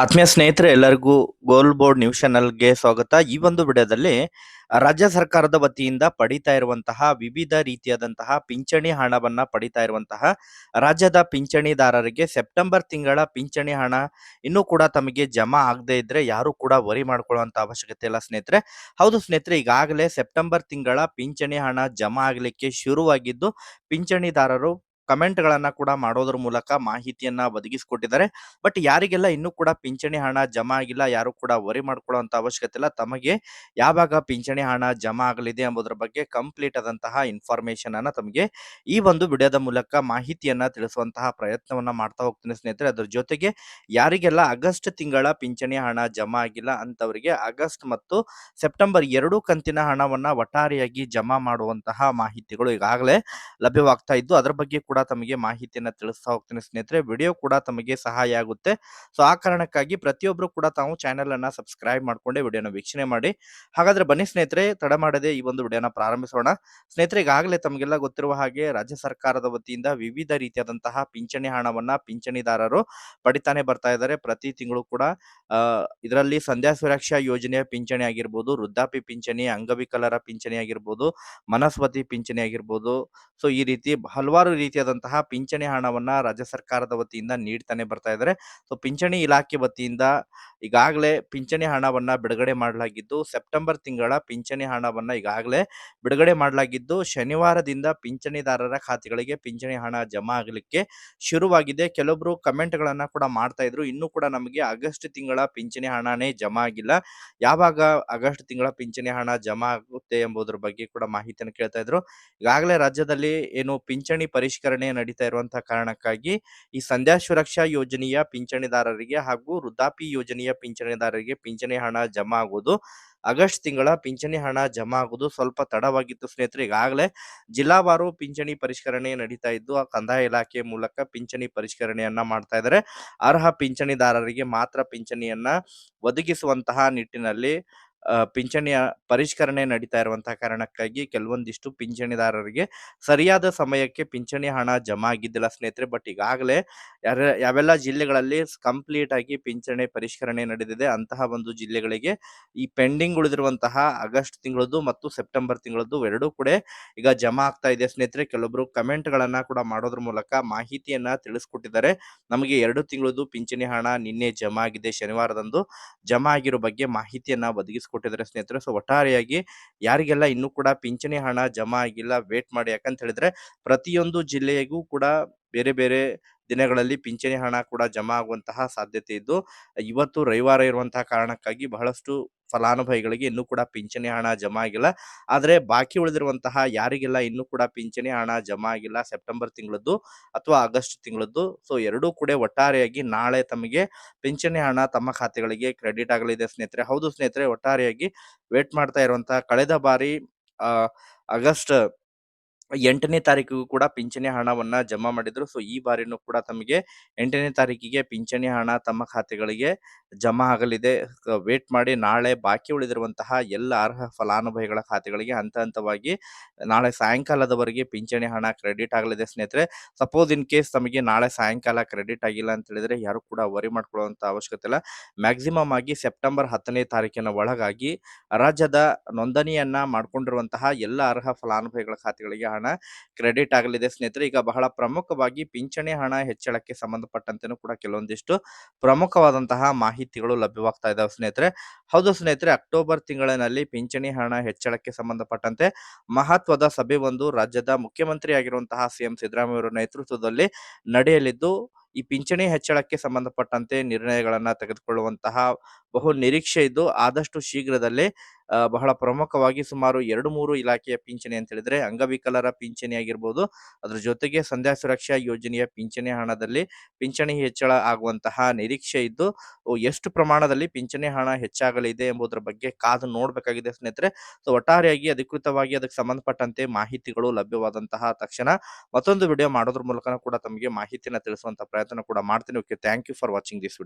ಆತ್ಮೀಯ ಸ್ನೇಹಿತರೆ, ಎಲ್ಲರಿಗೂ ಗೋಲ್ ಬೋರ್ಡ್ ನ್ಯೂಸ್ ಚಾನಲ್ಗೆ ಸ್ವಾಗತ. ಈ ಒಂದು ವಿಡಿಯೋದಲ್ಲಿ ರಾಜ್ಯ ಸರ್ಕಾರದ ವತಿಯಿಂದ ಪಡಿತಾ ಇರುವಂತಹ ವಿವಿಧ ರೀತಿಯಾದಂತಹ ಪಿಂಚಣಿ ಹಣವನ್ನ ಪಡಿತಾ ಇರುವಂತಹ ರಾಜ್ಯದ ಪಿಂಚಣಿದಾರರಿಗೆ ಸೆಪ್ಟೆಂಬರ್ ತಿಂಗಳ ಪಿಂಚಣಿ ಹಣ ಇನ್ನೂ ಕೂಡ ತಮಗೆ ಜಮಾ ಆಗದೆ ಇದ್ರೆ ಯಾರು ಕೂಡ ವರಿ ಮಾಡ್ಕೊಳ್ಳುವಂತ ಅವಶ್ಯಕತೆ ಇಲ್ಲ ಸ್ನೇಹಿತರೆ. ಹೌದು ಸ್ನೇಹಿತರೆ, ಈಗಾಗಲೇ ಸೆಪ್ಟೆಂಬರ್ ತಿಂಗಳ ಪಿಂಚಣಿ ಹಣ ಜಮಾ ಆಗಲಿಕ್ಕೆ ಶುರುವಾಗಿದ್ದು, ಪಿಂಚಣಿದಾರರು ಕಮೆಂಟ್ ಗಳನ್ನ ಕೂಡ ಮಾಡೋದ್ರ ಮೂಲಕ ಮಾಹಿತಿಯನ್ನ ಒದಗಿಸಿಕೊಟ್ಟಿದ್ದಾರೆ. ಬಟ್ ಯಾರಿಗೆಲ್ಲ ಇನ್ನೂ ಕೂಡ ಪಿಂಚಣಿ ಹಣ ಜಮಾ ಆಗಿಲ್ಲ, ಯಾರು ಕೂಡ ವರಿ ಮಾಡ್ಕೊಳ್ಳುವಂತ ಅವಶ್ಯಕತೆ ಇಲ್ಲ, ತಮಗೆ ಯಾವಾಗ ಪಿಂಚಣಿ ಹಣ ಜಮಾ ಆಗಲಿದೆ ಎಂಬುದರ ಬಗ್ಗೆ ಕಂಪ್ಲೀಟ್ ಆದಂತಹ ಇನ್ಫಾರ್ಮೇಶನ್ ಅನ್ನ ತಮಗೆ ಈ ಒಂದು ವಿಡಿಯೋದ ಮೂಲಕ ಮಾಹಿತಿಯನ್ನ ತಿಳಿಸುವಂತಹ ಪ್ರಯತ್ನವನ್ನ ಮಾಡ್ತಾ ಹೋಗ್ತೀನಿ ಸ್ನೇಹಿತರೆ. ಅದ್ರ ಜೊತೆಗೆ ಯಾರಿಗೆಲ್ಲ ಆಗಸ್ಟ್ ತಿಂಗಳ ಪಿಂಚಣಿ ಹಣ ಜಮಾ ಆಗಿಲ್ಲ ಅಂತವರಿಗೆ ಆಗಸ್ಟ್ ಮತ್ತು ಸೆಪ್ಟೆಂಬರ್ ಎರಡು ಕಂತಿನ ಹಣವನ್ನ ಒಟ್ಟಾರೆಯಾಗಿ ಜಮಾ ಮಾಡುವಂತಹ ಮಾಹಿತಿಗಳು ಈಗಾಗಲೇ ಲಭ್ಯವಾಗ್ತಾ ಇದ್ದು, ಅದರ ಬಗ್ಗೆ ಕೂಡ ತಮಗೆ ಮಾಹಿತಿಯನ್ನ ತಿಳಿಸ್ತಾ ಹೋಗ್ತೀನಿ ಸ್ನೇಹಿತರೆ. ವಿಡಿಯೋ ಕೂಡ ತಮಗೆ ಸಹಾಯ ಆಗುತ್ತೆ. ಸೊ, ಆ ಕಾರಣಕ್ಕಾಗಿ ಪ್ರತಿಯೊಬ್ರು ಕೂಡ ತಾವು ಚಾನೆಲ್ ಅನ್ನ ಸಬ್ಸ್ಕ್ರೈಬ್ ಮಾಡ್ಕೊಂಡೆ ವಿಡಿಯೋನ ವೀಕ್ಷಣೆ ಮಾಡಿ. ಹಾಗಾದ್ರೆ ಬನ್ನಿ ಸ್ನೇಹಿತರೆ, ತಡ ಮಾಡದೆ ಈ ಒಂದು ವಿಡಿಯೋನ ಪ್ರಾರಂಭಿಸೋಣ. ಸ್ನೇಹಿತರೆ, ಈಗಾಗಲೇ ತಮಗೆಲ್ಲ ಗೊತ್ತಿರುವ ಹಾಗೆ ರಾಜ್ಯ ಸರ್ಕಾರದ ವತಿಯಿಂದ ವಿವಿಧ ರೀತಿಯಾದಂತಹ ಪಿಂಚಣಿ ಹಣವನ್ನ ಪಿಂಚಣಿದಾರರು ಪಡಿತಾನೆ ಬರ್ತಾ ಇದ್ದಾರೆ. ಪ್ರತಿ ತಿಂಗಳು ಕೂಡ ಇದರಲ್ಲಿ ಸಂಧ್ಯಾ ಸುರಕ್ಷಾ ಯೋಜನೆಯ ಪಿಂಚಣಿ ಆಗಿರ್ಬೋದು ವೃದ್ಧಾಪಿ ಪಿಂಚಣಿ, ಅಂಗವಿಕಲರ ಪಿಂಚಣಿ ಆಗಿರ್ಬೋದು, ಮನಸ್ವತಿ ಪಿಂಚಣಿ ಆಗಿರ್ಬೋದು. ಸೊ, ಈ ರೀತಿ ಹಲವಾರು ರೀತಿಯಾದಂತಹ ಪಿಂಚಣಿ ಹಣವನ್ನ ರಾಜ್ಯ ಸರ್ಕಾರದ ವತಿಯಿಂದ ನೀಡ್ತಾನೆ ಬರ್ತಾ ಇದ್ದಾರೆ ಸೊ ಪಿಂಚಣಿ ಇಲಾಖೆ ವತಿಯಿಂದ ಈಗಾಗಲೇ ಪಿಂಚಣಿ ಹಣವನ್ನ ಬಿಡುಗಡೆ ಮಾಡಲಾಗಿದ್ದು, ಸೆಪ್ಟೆಂಬರ್ ತಿಂಗಳ ಪಿಂಚಣಿ ಹಣವನ್ನ ಈಗಾಗಲೇ ಬಿಡುಗಡೆ ಮಾಡಲಾಗಿದ್ದು, ಶನಿವಾರದಿಂದ ಪಿಂಚಣಿದಾರರ ಖಾತೆಗಳಿಗೆ ಪಿಂಚಣಿ ಹಣ ಜಮಾ ಆಗಲಿಕ್ಕೆ ಶುರುವಾಗಿದೆ. ಕೆಲವೊಬ್ರು ಕಮೆಂಟ್ ಗಳನ್ನ ಕೂಡ ಮಾಡ್ತಾ ಇದ್ರು. ಇನ್ನು ಕೂಡ ನಮಗೆ ಆಗಸ್ಟ್ ತಿಂಗಳ ಪಿಂಚಣಿ ಹಣನೇ ಜಮಾ ಆಗಿಲ್ಲ. ಯಾವಾಗ ಆಗಸ್ಟ್ ತಿಂಗಳ ಪಿಂಚಣಿ ಹಣ ಜಮಾ ಆಗುತ್ತೆ ಎಂಬುದರ ಬಗ್ಗೆ ಕೂಡ ಮಾಹಿತಿಯನ್ನು ಕೇಳ್ತಾ ಇದ್ರು. ಈಗಾಗಲೇ ರಾಜ್ಯದಲ್ಲಿ ಏನು ಪಿಂಚಣಿ ಪರಿಷ್ಕರಣೆ ನಡೀತಾ ಇರುವಂತಹ ಕಾರಣಕ್ಕಾಗಿ ಈ ಸಂಧ್ಯಾ ಸುರಕ್ಷಾ ಯೋಜನೆಯ ಪಿಂಚಣಿದಾರರಿಗೆ ಹಾಗೂ ವೃದ್ಧಾಪಿ ಯೋಜನೆಯ ಪಿಂಚಣಿದಾರರಿಗೆ ಪಿಂಚಣಿ ಹಣ ಜಮಾ ಆಗುವುದು ಆಗಸ್ಟ್ ತಿಂಗಳ ಪಿಂಚಣಿ ಹಣ ಜಮಾ ಆಗುವುದು ಸ್ವಲ್ಪ ತಡವಾಗಿತ್ತು ಸ್ನೇಹಿತರೆ. ಈಗಾಗಲೇ ಜಿಲ್ಲಾವಾರು ಪಿಂಚಣಿ ಪರಿಷ್ಕರಣೆ ನಡೀತಾ ಇದ್ದು, ಆ ಕಂದಾಯ ಇಲಾಖೆ ಮೂಲಕ ಪಿಂಚಣಿ ಪರಿಷ್ಕರಣೆಯನ್ನ ಮಾಡ್ತಾ ಇದ್ದಾರೆ ಅರ್ಹ ಪಿಂಚಣಿದಾರರಿಗೆ ಮಾತ್ರ ಪಿಂಚಣಿಯನ್ನ ಒದಗಿಸುವಂತಹ ನಿಟ್ಟಿನಲ್ಲಿ ಪಿಂಚಣಿಯ ಪರಿಷ್ಕರಣೆ ನಡೀತಾ ಇರುವಂತಹ ಕಾರಣಕ್ಕಾಗಿ ಕೆಲವೊಂದಿಷ್ಟು ಪಿಂಚಣಿದಾರರಿಗೆ ಸರಿಯಾದ ಸಮಯಕ್ಕೆ ಪಿಂಚಣಿ ಹಣ ಜಮಾ ಆಗಿದ್ದಿಲ್ಲ ಸ್ನೇಹಿತರೆ. ಬಟ್ ಈಗಾಗಲೇ ಯಾರ, ಯಾವೆಲ್ಲ ಜಿಲ್ಲೆಗಳಲ್ಲಿ ಕಂಪ್ಲೀಟ್ ಆಗಿ ಪಿಂಚಣಿ ಪರಿಷ್ಕರಣೆ ನಡೆದಿದೆ, ಅಂತಹ ಒಂದು ಜಿಲ್ಲೆಗಳಿಗೆ ಈ ಪೆಂಡಿಂಗ್ ಉಳಿದಿರುವಂತಹ ಆಗಸ್ಟ್ ತಿಂಗಳದ್ದು ಮತ್ತು ಸೆಪ್ಟೆಂಬರ್ ತಿಂಗಳದ್ದು ಎರಡೂ ಕೂಡ ಈಗ ಜಮಾ ಆಗ್ತಾ ಇದೆ ಸ್ನೇಹಿತರೆ. ಕೆಲವೊಬ್ರು ಕಮೆಂಟ್ ಗಳನ್ನ ಕೂಡ ಮಾಡೋದ್ರ ಮೂಲಕ ಮಾಹಿತಿಯನ್ನ ತಿಳಿಸ್ಕೊಟ್ಟಿದ್ದಾರೆ. ನಮಗೆ ಎರಡು ತಿಂಗಳದ್ದು ಪಿಂಚಣಿ ಹಣ ನಿನ್ನೆ ಜಮಾ ಆಗಿದೆ. ಶನಿವಾರದಂದು ಜಮಾ ಆಗಿರೋ ಬಗ್ಗೆ ಮಾಹಿತಿಯನ್ನ ಒದಗಿಸಿಕೊಟ್ಟಿದ್ದಾರೆ. ಸ್ನೇಹಿತರೆ. ಸೊ ಒಟ್ಟಾರೆಯಾಗಿ ಯಾರಿಗೆಲ್ಲ ಇನ್ನೂ ಕೂಡ ಪಿಂಚಣಿ ಹಣ ಜಮಾ ಆಗಿಲ್ಲ ವೇಟ್ ಮಾಡಿ ಯಾಕಂತ ಹೇಳಿದ್ರೆ ಪ್ರತಿಯೊಂದು ಜಿಲ್ಲೆಗೂ ಕೂಡ ಬೇರೆ ಬೇರೆ ದಿನಗಳಲ್ಲಿ ಪಿಂಚಣಿ ಹಣ ಕೂಡ ಜಮಾ ಆಗುವಂತಹ ಸಾಧ್ಯತೆ ಇದ್ದು, ಇವತ್ತು ರವಿವಾರ ಇರುವಂತಹ ಕಾರಣಕ್ಕಾಗಿ ಬಹಳಷ್ಟು ಫಲಾನುಭವಿಗಳಿಗೆ ಇನ್ನೂ ಕೂಡ ಪಿಂಚಣಿ ಹಣ ಜಮಾ ಆಗಿಲ್ಲ. ಆದರೆ ಬಾಕಿ ಉಳಿದಿರುವಂತಹ ಯಾರಿಗೆಲ್ಲ ಇನ್ನೂ ಕೂಡ ಪಿಂಚಣಿ ಹಣ ಜಮಾ ಆಗಿಲ್ಲ ಸೆಪ್ಟೆಂಬರ್ ತಿಂಗಳದ್ದು ಅಥವಾ ಆಗಸ್ಟ್ ತಿಂಗಳದ್ದು, ಸೊ ಎರಡೂ ಕೂಡ ಒಟ್ಟಾರೆಯಾಗಿ ನಾಳೆ ತಮಗೆ ಪಿಂಚಣಿ ಹಣ ತಮ್ಮ ಖಾತೆಗಳಿಗೆ ಕ್ರೆಡಿಟ್ ಆಗಲಿದೆ ಸ್ನೇಹಿತರೆ. ಹೌದು ಸ್ನೇಹಿತರೆ, ಒಟ್ಟಾರೆಯಾಗಿ ವೇಟ್ ಮಾಡ್ತಾ ಇರುವಂತಹ ಕಳೆದ ಬಾರಿ ಆಗಸ್ಟ್ ಎಂಟನೇ ತಾರೀಕಿಗೂ ಕೂಡ ಪಿಂಚಣಿ ಹಣವನ್ನ ಜಮಾ ಮಾಡಿದ್ರು. ಸೊ, ಈ ಬಾರಿನೂ ಕೂಡ ತಮಗೆ ಎಂಟನೇ ತಾರೀಕಿಗೆ ಪಿಂಚಣಿ ಹಣ ತಮ್ಮ ಖಾತೆಗಳಿಗೆ ಜಮಾ ಆಗಲಿದೆ. ವೇಟ್ ಮಾಡಿ ನಾಳೆ ಬಾಕಿ ಉಳಿದಿರುವಂತಹ ಎಲ್ಲ ಅರ್ಹ ಫಲಾನುಭವಿಗಳ ಖಾತೆಗಳಿಗೆ ಹಂತ ಹಂತವಾಗಿ ನಾಳೆ ಸಾಯಂಕಾಲದವರೆಗೆ ಪಿಂಚಣಿ ಹಣ ಕ್ರೆಡಿಟ್ ಆಗಲಿದೆ ಸ್ನೇಹಿತರೆ. ಸಪೋಸ್ ಇನ್ ಕೇಸ್ ತಮಗೆ ನಾಳೆ ಸಾಯಂಕಾಲ ಕ್ರೆಡಿಟ್ ಆಗಿಲ್ಲ ಅಂತ ಹೇಳಿದ್ರೆ ಯಾರು ಕೂಡ ವರಿ ಮಾಡ್ಕೊಳ್ಳುವಂತ ಅವಶ್ಯಕತೆ ಇಲ್ಲ. ಮ್ಯಾಕ್ಸಿಮಮ್ ಆಗಿ ಸೆಪ್ಟೆಂಬರ್ ಹತ್ತನೇ ತಾರೀಕಿನ ಒಳಗಾಗಿ ರಾಜ್ಯದ ನೋಂದಣಿಯನ್ನ ಮಾಡ್ಕೊಂಡಿರುವಂತಹ ಎಲ್ಲ ಅರ್ಹ ಫಲಾನುಭವಿಗಳ ಖಾತೆಗಳಿಗೆ ಹಣ ಕ್ರೆಡಿಟ್ ಆಗಲಿದೆ ಸ್ನೇಹಿತರೆ. ಈಗ ಬಹಳ ಪ್ರಮುಖವಾಗಿ ಪಿಂಚಣಿ ಹಣ ಹೆಚ್ಚಳಕ್ಕೆ ಸಂಬಂಧಪಟ್ಟಂತೆನೂ ಕೂಡ ಕೆಲವೊಂದಿಷ್ಟು ಪ್ರಮುಖವಾದಂತಹ ಮಾಹಿತಿಗಳು ಲಭ್ಯವಾಗ್ತಾ ಇದಾವೆ ಸ್ನೇಹಿತರೆ. ಹೌದು ಸ್ನೇಹಿತರೆ, ಅಕ್ಟೋಬರ್ ತಿಂಗಳಿನಲ್ಲಿ ಪಿಂಚಣಿ ಹಣ ಹೆಚ್ಚಳಕ್ಕೆ ಸಂಬಂಧಪಟ್ಟಂತೆ ಮಹತ್ವದ ಸಭೆ ಒಂದು ರಾಜ್ಯದ ಮುಖ್ಯಮಂತ್ರಿ ಆಗಿರುವಂತಹ ಸಿಎಂ ಸಿದ್ದರಾಮಯ್ಯ ಅವರ ನೇತೃತ್ವದಲ್ಲಿ ನಡೆಯಲಿದ್ದು ಈ ಪಿಂಚಣಿ ಹೆಚ್ಚಳಕ್ಕೆ ಸಂಬಂಧಪಟ್ಟಂತೆ ನಿರ್ಣಯಗಳನ್ನ ತೆಗೆದುಕೊಳ್ಳುವಂತಹ ಬಹು ನಿರೀಕ್ಷೆ ಇದ್ದು, ಆದಷ್ಟು ಶೀಘ್ರದಲ್ಲೇ ಬಹಳ ಪ್ರಮುಖವಾಗಿ ಸುಮಾರು ಎರಡು ಮೂರು ಇಲಾಖೆಯ ಪಿಂಚಣಿ ಅಂತ ಹೇಳಿದ್ರೆ, ಅಂಗವಿಕಲರ ಪಿಂಚಣಿ ಆಗಿರ್ಬೋದು, ಅದ್ರ ಜೊತೆಗೆ ಸಂಧ್ಯಾ ಸುರಕ್ಷಾ ಯೋಜನೆಯ ಪಿಂಚಣಿ ಹಣದಲ್ಲಿ ಪಿಂಚಣಿ ಹೆಚ್ಚಳ ಆಗುವಂತಹ ನಿರೀಕ್ಷೆ ಇದ್ದು ಎಷ್ಟು ಪ್ರಮಾಣದಲ್ಲಿ ಪಿಂಚಣಿ ಹಣ ಹೆಚ್ಚಾಗಲಿದೆ ಎಂಬುದರ ಬಗ್ಗೆ ಕಾದು ನೋಡಬೇಕಾಗಿದೆ ಸ್ನೇಹಿತರೆ. ಸೊ, ಒಟ್ಟಾರೆಯಾಗಿ ಅಧಿಕೃತವಾಗಿ ಅದಕ್ಕೆ ಸಂಬಂಧಪಟ್ಟಂತೆ ಮಾಹಿತಿಗಳು ಲಭ್ಯವಾದಂತಹ ತಕ್ಷಣ ಮತ್ತೊಂದು ವಿಡಿಯೋ ಮಾಡೋದ್ರ ಮೂಲಕ ಕೂಡ ತಮಗೆ ಮಾಹಿತಿಯನ್ನು ತಿಳಿಸುವಂತ ಪ್ರಯತ್ನ ಕೂಡ ಮಾಡ್ತೀನಿ. Okay thank you for watching this video